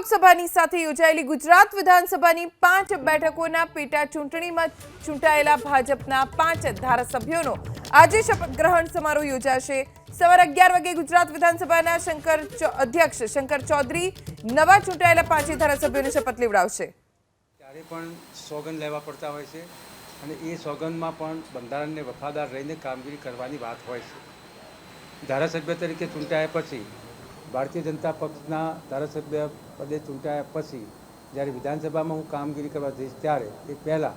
લોકસભાની સાથે યોજાયેલી ગુજરાત વિધાનસભાની પાંચ બેઠકોના પેટા ચૂંટણીમાં ચૂંટાયેલા ભાજપના પાંચ ધારાસભ્યોનો આજે શપથ ગ્રહણ સમારોહ યોજાશે. સવારે અગિયાર વાગે ગુજરાત વિધાનસભાના શંકર અધ્યક્ષ શંકર ચૌધરી નવા ચૂંટાયેલા પાંચે ધારાસભ્યોને શપથ લેવડાવશે. ત્યારે પણ સોગંદ લેવા પડતા હોય છે અને એ સોગંદમાં પણ બંધારણને વફાદાર રહીને કામગીરી કરવાની વાત હોય છે. ધારાસભ્ય તરીકે ચૂંટાયા પછી ભારતીય જનતા પક્ષના ધારાસભ્ય પદે ચૂંટાયા પછી જ્યારે વિધાનસભામાં હું કામગીરી કરવા જઈશ ત્યારે એ પહેલાં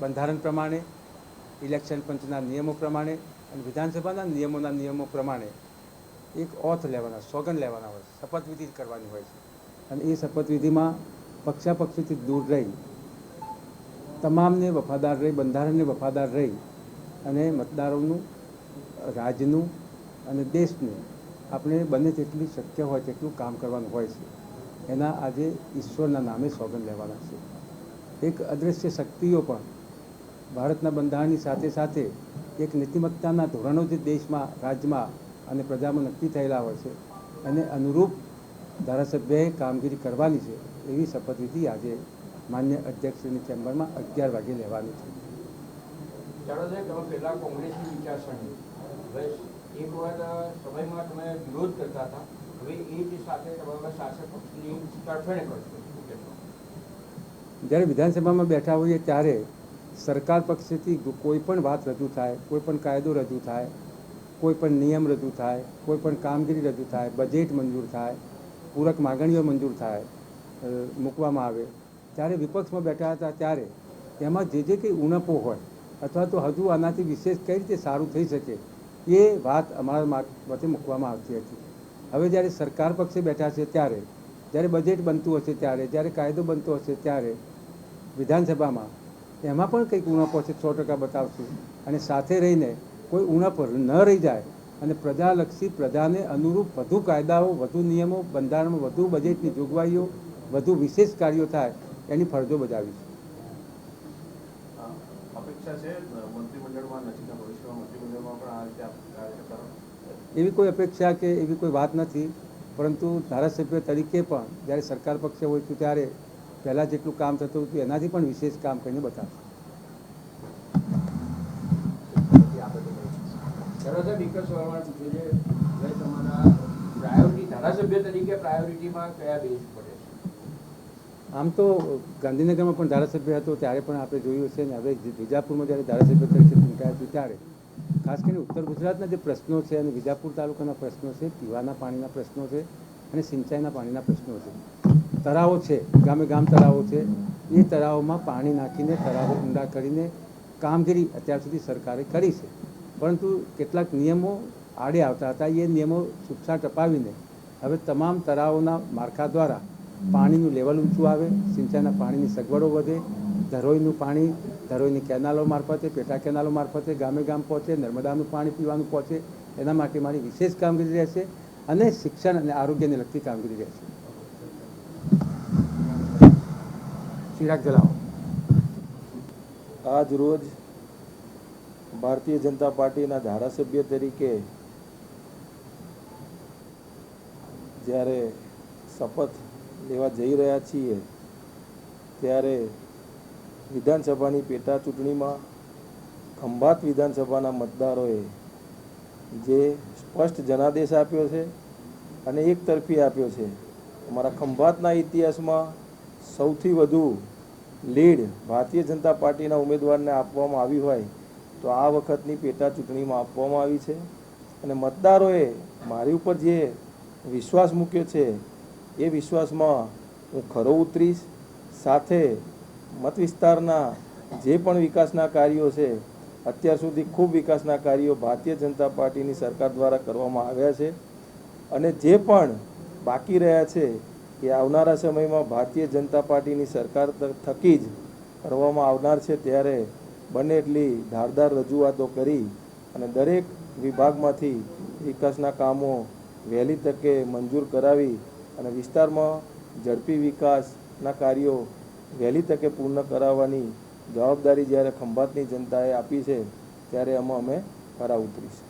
બંધારણ પ્રમાણે, ઇલેક્શન પંચના નિયમો પ્રમાણે અને વિધાનસભાના નિયમોના નિયમો પ્રમાણે એક ઓથ લેવાના, સોગંદ લેવાના હોય છે શપથવિધિ કરવાની હોય છે. અને એ શપથવિધિમાં પક્ષાપક્ષીથી દૂર રહી, તમામને વફાદાર રહી, બંધારણને વફાદાર રહી અને મતદારોનું રાજ્યનું અને દેશનું આપણે બને તેટલી શક્ય હોય તેટલું કામ કરવાનું હોય છે. એના આજે ઈશ્વરના નામે સોગંદ લેવાના છે. એક અદૃશ્ય શક્તિઓ પણ ભારતના બંધારણની સાથે સાથે એક નીતિમત્તાના ધોરણો જે દેશમાં, રાજ્યમાં અને પ્રજામાં નક્કી થયેલા હોય છે અને અનુરૂપ ધારાસભ્યએ કામગીરી કરવાની છે એવી શપથવિધિ આજે માન્ય અધ્યક્ષની ચેમ્બરમાં અગિયાર વાગે લેવાની છે. સાહેબ કોંગ્રેસની વિચારસરણી. એક વખત સમયમાં તમે વિરોધ કરતા હતા. હવે એ જ સાથે તમારા શાસક પક્ષની તરફેણ કરશો જ્યારે વિધાનસભામાં બેઠા હોઈએ ત્યારે સરકાર પક્ષેથી કોઈ પણ વાત રજૂ થાય, કોઈ પણ કાયદો રજૂ થાય, કોઈ પણ નિયમ રજૂ થાય, કોઈ પણ કામગીરી રજૂ થાય, બજેટ મંજૂર થાય, પૂરક માગણીઓ મંજૂર થાય મૂકવામાં આવે. ત્યારે વિપક્ષમાં બેઠા હતા ત્યારે એમાં જે જે કંઈ ઉણપો હોય અથવા તો હજુ આનાથી વિશેષ કઈ રીતે સારું થઈ શકે એ વાત અમારા મારફતે મૂકવામાં આવતી હતી. હવે જ્યારે સરકાર પક્ષે બેઠા છે ત્યારે, જ્યારે બજેટ બનતું હશે ત્યારે, જ્યારે કાયદો બનતો હશે ત્યારે વિધાનસભામાં એમાં પણ કંઈક ઉણપો છે, સો ટકા બતાવશું. અને સાથે રહીને કોઈ ઉણપ ન રહી જાય અને પ્રજાલક્ષી પ્રજાને અનુરૂપ વધુ કાયદાઓ, વધુ નિયમો, બંધારણમાં વધુ બજેટની જોગવાઈઓ, વધુ વિશેષ કાર્યો થાય એની ફરજો બજાવીશું. અપેક્ષા છે મંત્રીમંડળમાં એવી કોઈ અપેક્ષા કે એવી કોઈ વાત નથી પરંતુ ધારાસભ્ય તરીકે પણ જ્યારે સરકાર પક્ષે હોય છું ત્યારે પહેલાં જેટલું કામ થતું હતું એનાથી પણ વિશેષ કામ કરીને બતાવશું. સવાલ છે તમારા પ્રાયોરિટી ધારાસભ્ય તરીકે પ્રાયોરિટીમાં કયા બેઝ પડે છે આમ તો ગાંધીનગરમાં પણ ધારાસભ્ય હતો ત્યારે પણ આપણે જોયું છે ને હવે વિજાપુરમાં જ્યારે ધારાસભ્ય તરીકે ચૂંટાયા હતું ત્યારે ખાસ કરીને ઉત્તર ગુજરાતના જે પ્રશ્નો છે અને વિજાપુર તાલુકાના પ્રશ્નો છે, પીવાના પાણીના પ્રશ્નો છે અને સિંચાઈના પાણીના પ્રશ્નો છે. તળાવો છે, ગામે ગામ તળાવો છે. એ તળાવોમાં પાણી નાખીને તળાવો ઊંડા કરીને કામગીરી અત્યાર સુધી સરકારે કરી છે. પરંતુ કેટલાક નિયમો આડે આવતા હતા. એ નિયમો છૂટછાટ અપાવીને હવે તમામ તળાવોના માળખા દ્વારા પાણીનું લેવલ ઊંચું આવે, સિંચાઈના પાણીની સગવડો વધે ધરોઈનું પાણી, ધરોઈની કેનાલો મારફતે, પેટા કેનાલો મારફતે, ગામે ગામ પહોંચે, નર્મદાનું પાણી પીવાનું પહોંચે, એના માટે મારી વિશેષ કામગીરી રહેશે અને શિક્ષણ અને આરોગ્યને લગતી કામગીરી રહેશે. ચિરાગ જલાવો. આજ રોજ ભારતીય જનતા પાર્ટીના ધારાસભ્ય તરીકે જ્યારે શપથ લેવા જઈ રહ્યા છીએ, ત્યારે વિધાનસભાની પેટા ચૂંટણીમાં ખંભાત વિધાનસભાના મતદારોએ જે સ્પષ્ટ જનાદેશ આપ્યો છે અને એક તરફી આપ્યો છે, અમારા ખંભાતના ઇતિહાસમાં સૌથી વધુ લીડ ભારતીય જનતા પાર્ટીના ઉમેદવારને આપવામાં આવી હોય તો આ વખતની પેટા ચૂંટણીમાં આપવામાં આવી છે. અને મતદારોએ મારી ઉપર જે વિશ્વાસ મૂક્યો છે, એ વિશ્વાસમાં હું ખરો ઉતરીશ. સાથે મત વિસ્તારના જે પણ વિકાસના કાર્યો છે, અત્યાર સુધી ખૂબ વિકાસના કાર્યો ભારતીય જનતા પાર્ટીની સરકાર દ્વારા કરવામાં આવ્યા છે. અને જે પણ બાકી રહ્યા છે એ આવનારા સમયમાં ભારતીય જનતા પાર્ટીની સરકાર થકી જ કરવામાં આવનાર છે. ત્યારે બને એટલી ધારદાર રજૂઆતો કરી અને દરેક વિભાગમાંથી વિકાસના કામો વહેલી તકે મંજૂર કરાવી અને વિસ્તારમાં ઝડપી વિકાસના કાર્યો વહેલી તકે પૂર્ણ કરાવવાની જવાબદારી જ્યારે ખંભાતની જનતાએ આપી છે, ત્યારે એમાં અમે ખરા ઉતરીશું.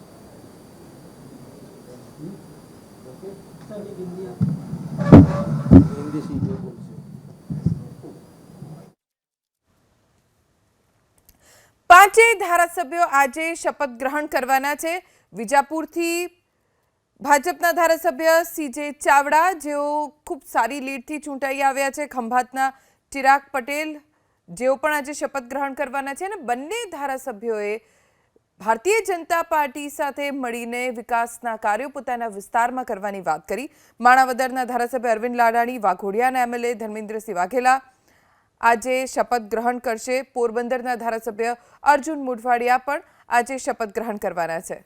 પાંચેય ધારાસભ્યો આજે શપથ ગ્રહણ કરવાના છે. વિજાપુરથી ભાજપના ધારાસભ્ય સીજે ચાવડા, જેઓ ખૂબ સારી લીડથી ચૂંટાઈ આવ્યા છે ખંભાતના ચિરાગ પટેલ, જેઓ પણ આજે શપથ ગ્રહણ કરવાના છે અને બંને ધારાસભ્યોએ ભારતીય જનતા પાર્ટી સાથે મળીને વિકાસના કાર્યો પોતાના વિસ્તારમાં કરવાની વાત કરી. માણાવદરના ધારાસભ્ય અરવિંદ લાડાણી, વાઘોડિયાના એમએલએ ધર્મેન્દ્રસિંહ વાઘેલા આજે શપથ ગ્રહણ કરશે. પોરબંદરના ધારાસભ્ય અર્જુન મુઢવાડિયા પણ આજે શપથ ગ્રહણ કરવાના છે.